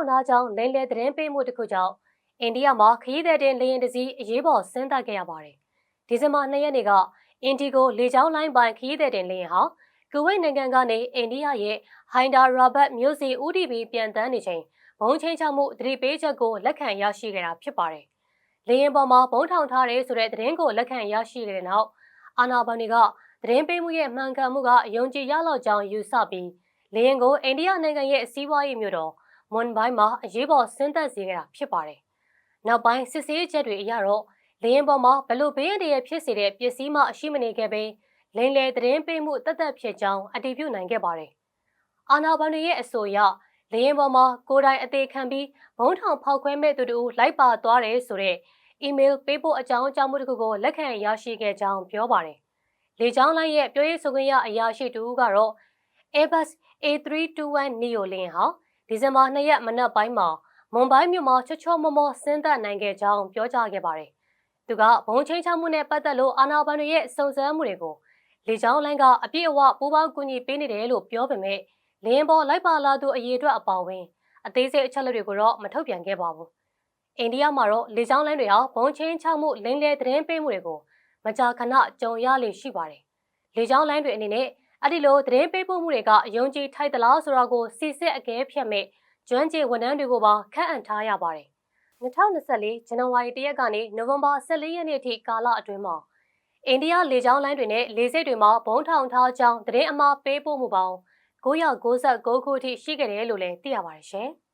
ထောင်ထားကြောင်းလိမ့်လေသတင်းပေးမှုတစ်ခုကြောင့်အိန္ဒိယမှာခရီးသည်တင်လေယာဉ်တစ်စီးအရေးပေါ်ဆင်းသက်ခဲ့ရပါတယ်။ဒီဇင်ဘာ2ရက်နေ့ကအင်ဒီဂိုလေကြောင်းလိုင်းပိုင်ခရီးသည်တင်လေယာဉ်ဟာကူဝိတ်နိုင်ငံကနေအိန္ဒိယရဲ့ဟိုင်ဒါရာဘတ်မြို့စီဦးတီဘီပြန်တန်းနေချိန်ဘုံချင်းချမှုသတိပေးချက်ကိုလက်ခံရရှိခဲ့တာဖြစ်ပါတယ်။လေယာဉ်ပေါ်မှာဘုံထောင်ထားတဲ့ဆိုတဲ့သတင်းကိုလက်ခံရရှိခဲ့တဲ့နောက်အာနာဘန်တွေကသတင်းပေးမှုရဲ့မှန်ကန်မှုကအယုံကြည်ရလောက်ကြောင်းယူဆပြီးလေယာဉ်ကိုအိန္ဒိယနိုင်ငံရဲ့စီးပွားရေးမြို့တော် မွန်ဘိုင်းမှာအရေးပေါ်ဆင်းသက်စေခဲ့တာဖြစ်ပါတယ်။နောက်ပိုင်းစစ်ဆေးချက်တွေအရတော့လေယာဉ်ပေါ်မှာဘလို့ဘေးရည်ရဖြစ်စေတဲ့ပစ္စည်းမှအရှိမနေခဲ့ပဲလိန်လေသတင်းပေးမှုတသက်ဖြစ်ကြောင်းအတည်ပြုနိုင်ခဲ့ပါတယ်။အာနာဘန်တွေရဲ့အဆိုအရလေရင်ပေါ်မှာကိုယ်တိုင်အသေးခံပြီးဘုံထောင်ဖောက်ခွဲမဲ့သူတို့လိုက်ပါသွားတယ်ဆိုတဲ့အီးမေးလ်ပေးဖို့အကြောင်းအကြောင်းမှုတစ်ခုကိုလက်ခံရရှိခဲ့ကြောင်းပြောပါတယ်။လေကြောင်းလိုင်းရဲ့ပြောရေးဆိုခွင့်ရအရာရှိတူကတော့ Airbus A321 neo လင်းဟာ ဒီဇင်ဘာ2ရက်မနက်ပိုင်းမှာမွန်ဘိုင်းမြို့မှာချောချောမောမောဆင်းသက်နိုင်ခဲ့ကြောင်းပြောကြားခဲ့ပါတယ်။သူကဘုံချင်းချမှုနဲ့ပတ်သက်လို့အာဏာပိုင်တွေရဲ့စုံစမ်းမှုတွေကိုလေကြောင်းလိုင်းကအပြည့်အဝပူးပေါင်းကူညီပေးနေတယ်လို့ပြောပေမဲ့လင်းပေါ်လိုက်ပါလာသူအရေးအတွက်အပေါဝင်အသေးစိတ်အချက်လက်တွေကိုတော့မထုတ်ပြန်ခဲ့ပါဘူး။အိန္ဒိယမှာတော့လေကြောင်းလိုင်းတွေဟာဘုံချင်းချမှုလိမ့်လေသတင်းပေးမှုတွေကိုမကြာခဏကြုံရလေရှိပါတယ်။လေကြောင်းလိုင်းတွေအနေနဲ့ အဲ့ဒီလိုသတင်းပေးပို့မှုတွေကအယုံကြည်ထိုက်သလားဆိုတာကိုစီစစ်အကဲဖြတ်မဲ့ကျွမ်းကျင်ဝန်ထမ်းတွေကိုပါခန့်အပ်ထားရပါတယ်။2024ဇန်နဝါရီ1ရက်ကနေနိုဝင်ဘာ14ရက်နေ့အထိကာလအတွင်းမှာအိန္ဒိယလေကြောင်းလိုင်းတွေနဲ့လေဆိပ်တွေမှာဘုံထောင်ထားကြောင်းသတင်းအမှားပေးပို့မှုပေါင်း996ခုအထိရှိခဲ့တယ်လို့လည်းသိရပါတယ်ရှင်။